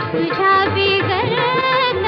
तुझा बिगर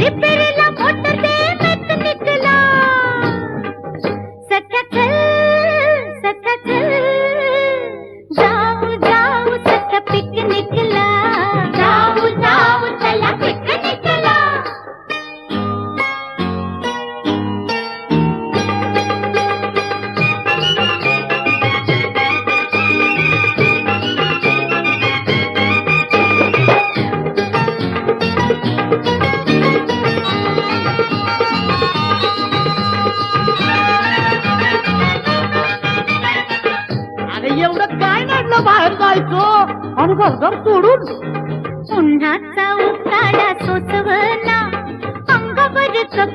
லிபெரலா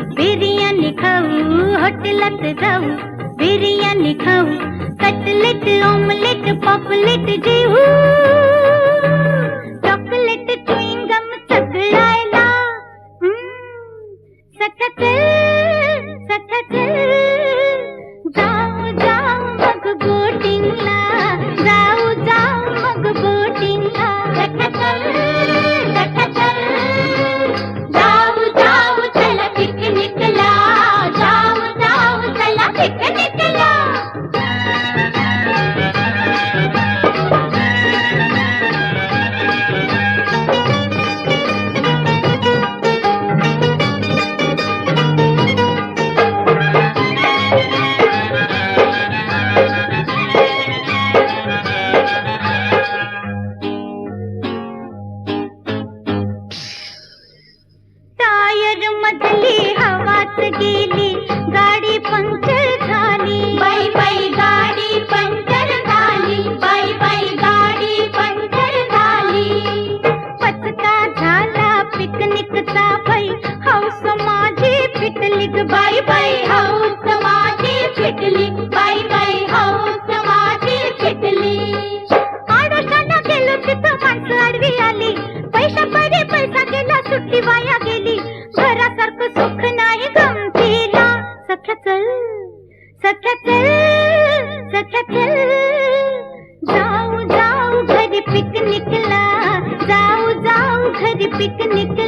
बिर्याणी खाऊ हॉटेलात जाऊ बिर्याणी खाऊ कटलेट ऑमलेट पॉपलेट जेऊ. चॉकलेट चुईंगम चकलायला. सकचल सकचल picnic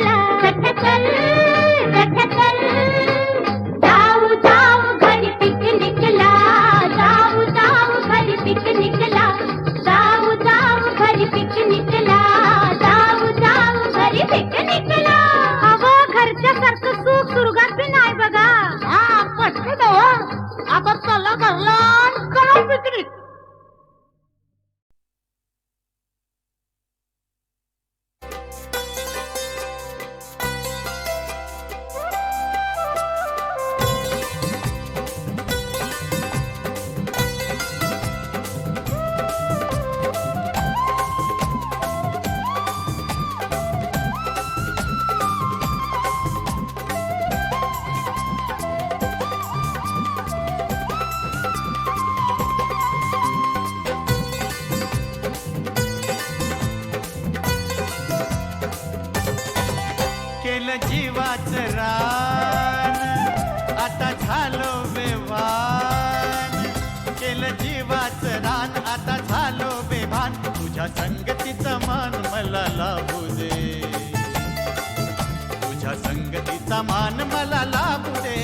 मला लागू दे.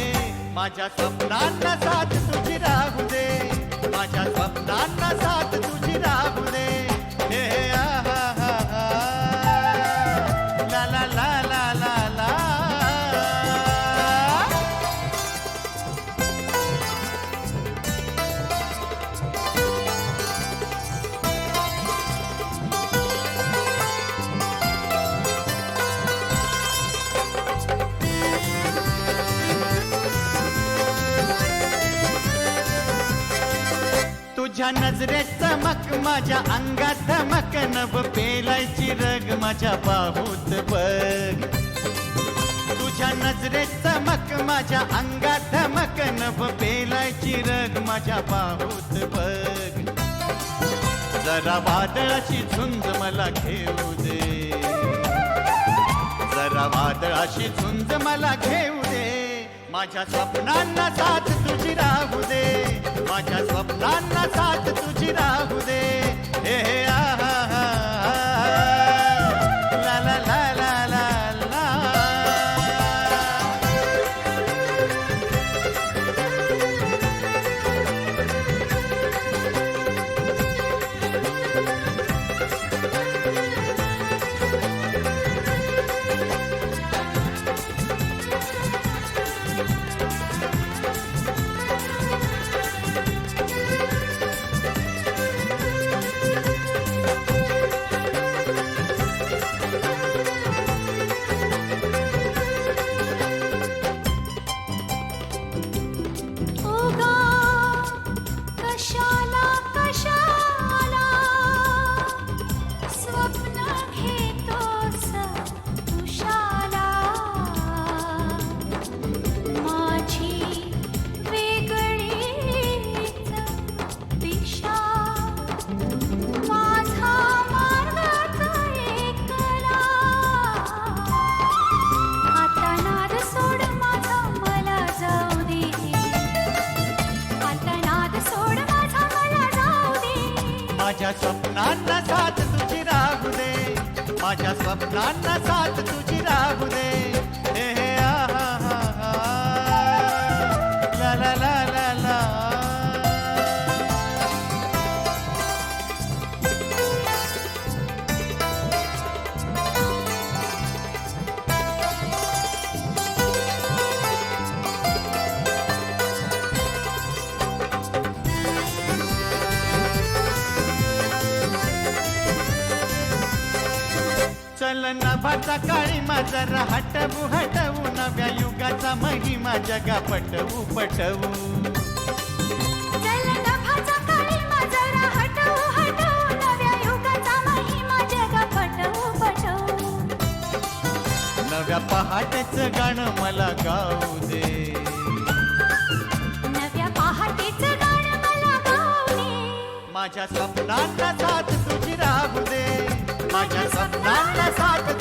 माझ्या स्वप्नांना साथ तुझी राहू दे. माझ्या स्वप्नांना साथ तुझी राहू दे. हे आ तुझ्या नजरेत चमक माझ्या अंगात धमक नभ पेलायची रग माझ्या बाहूत बघ. तुझ्या नजरेत चमक माझ्या अंगात धमक नभ पेलायची रग माझ्या बाहूत बघ. जरा वादळाची झुंज मला घेऊ दे. जरा वादळाची झुंज मला घेऊ दे माझ्या स्वप्नांना साथ तुझी राहू दे. माझ्या स्वप्नांना साथ तुझी राहू दे. हे आहा, नभाचा काळी माझा हटवू हटवू नव्या युगाचा महिमा जगा पटवू पटवू नव्या पहाटेच गाणं मला गाऊ दे. नव्या पहाटेचं गाणं मला गाऊ दे. माझ्या स्वप्नांना साथ तुझी राहू दे. माझ्या स्वप्नांना साथ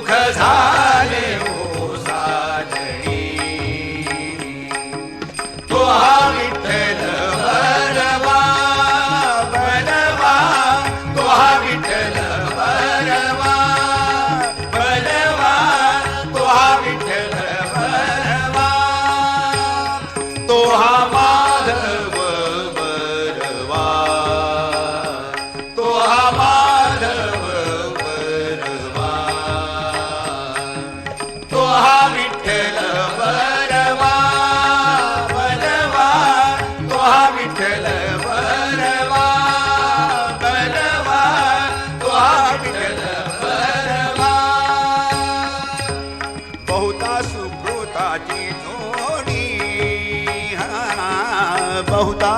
cause I बहुता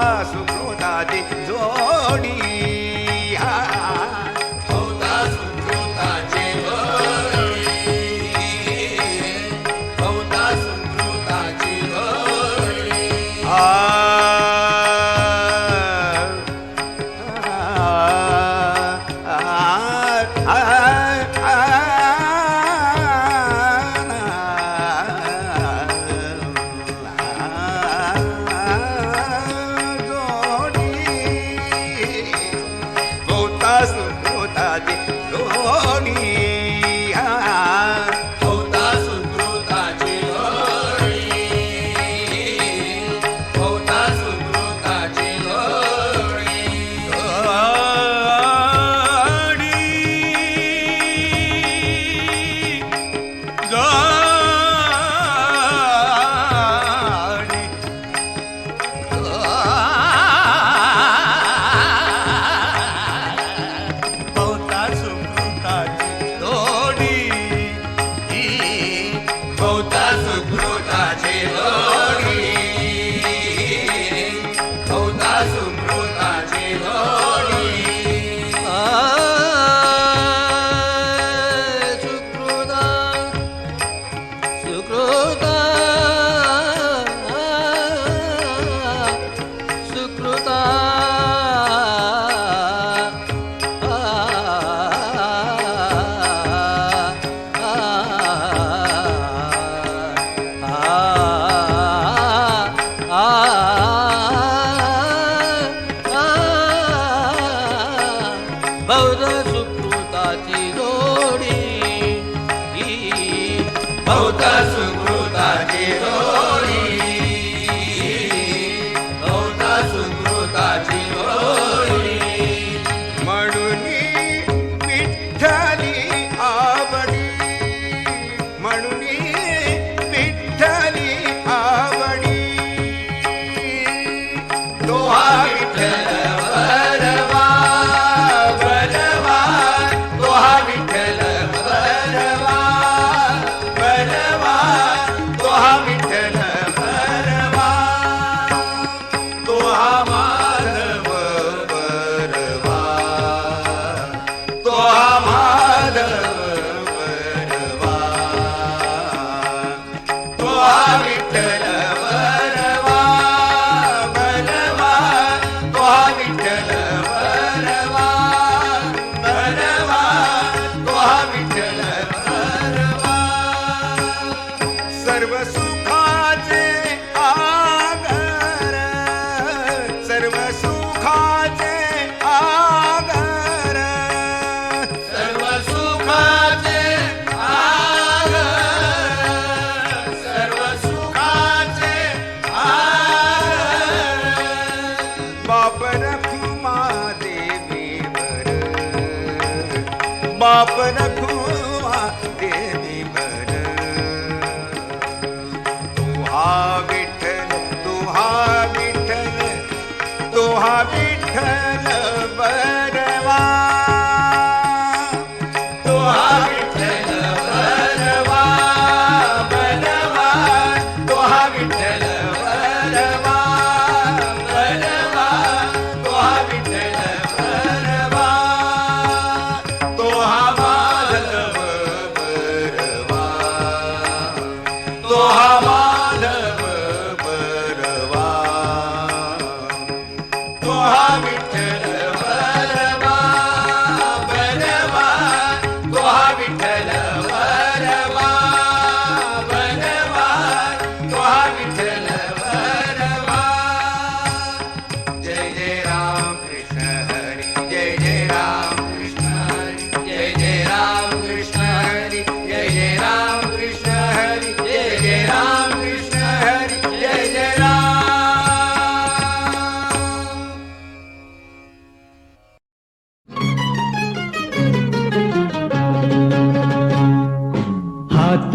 ਆਪਣਾ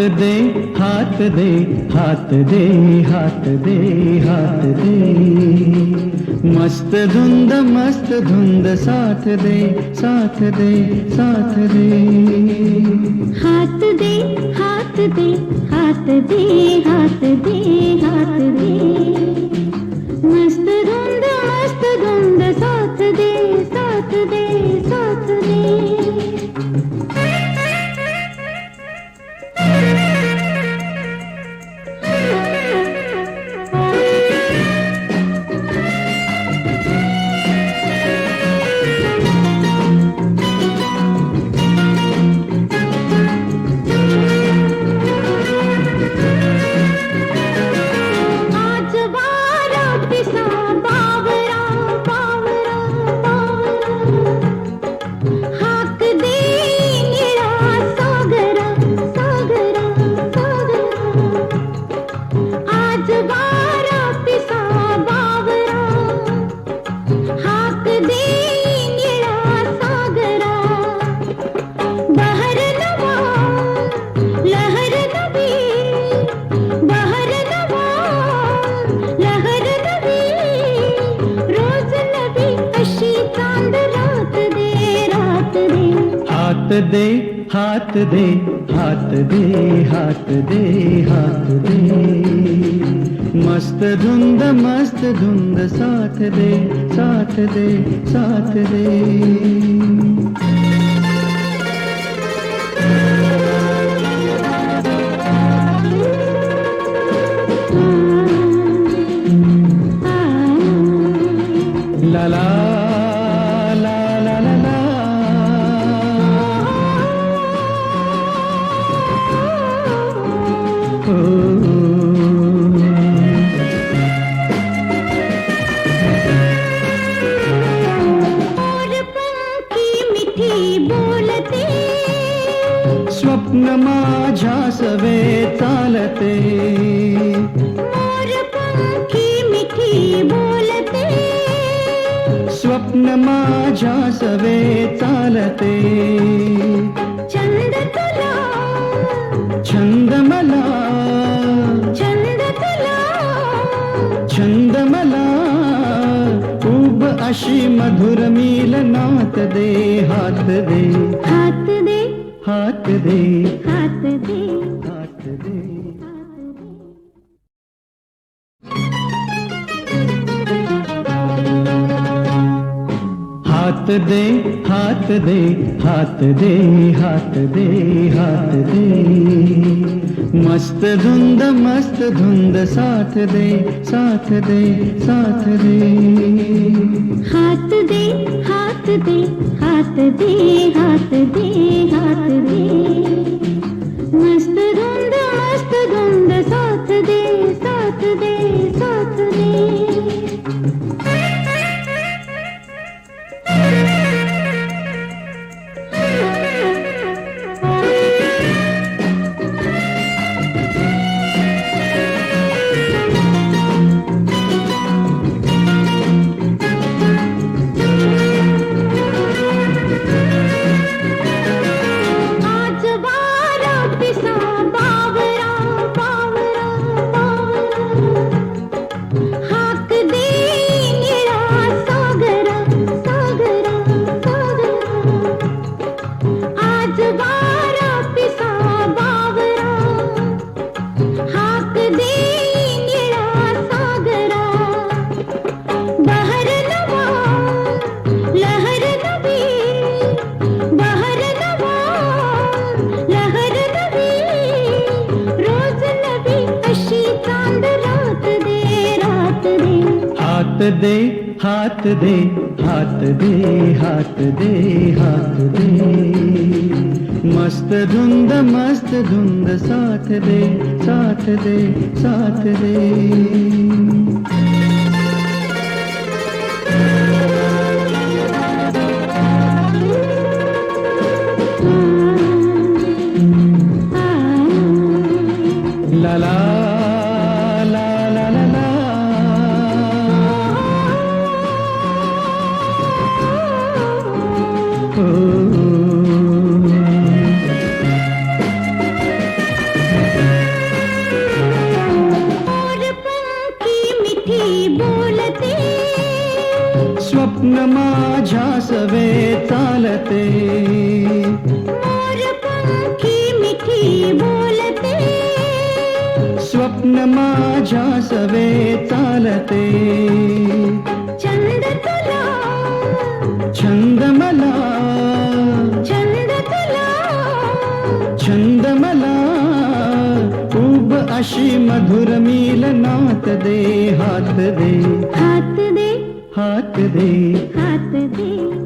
दे हाथ दे हाथ दे हाथ दे हाथ दे। मस्त धुंद मस्त धुंद साथ दे साथ दे साथ दे। हाथ दे हाथ दे हाथ दे हाथ दे हाथ दे। मस्त धुंद मस्त धुंद साथ दे साथ दे साथ दे। हात दे हाथ दे हाथ दे हाथ दे। मस्त धुंद मस्त धुंद साथ दे साथ दे साथ दे। छंद मला चंद तुला छंद मला उब अशी मधुर मिलनात दे हात दे। हाथ दे। हात दे। हाथ दे। हात दे। हात दे। हात दे हात दे हात दे हात दे। मस्त धुंद मस्त धुंद साथ दे साथ दे साथ दे। हात दे हाथ दे हात दे हात दे हाथ दे। मस्त धुंद मस्त धुंद साथ दे साथ दे हात दे हात दे हात दे हात दे। मस्त धुंद मस्त धुंद साथ दे साथ दे साथ दे। स्वप्न माझ्या सवे चालते। मिठी बोलते। स्वप्न माझ्या सवे चालते। तुला छंद मला अशी मधुर मील नात दे हात दे हात दे। हात दे। हात दे। हात दे।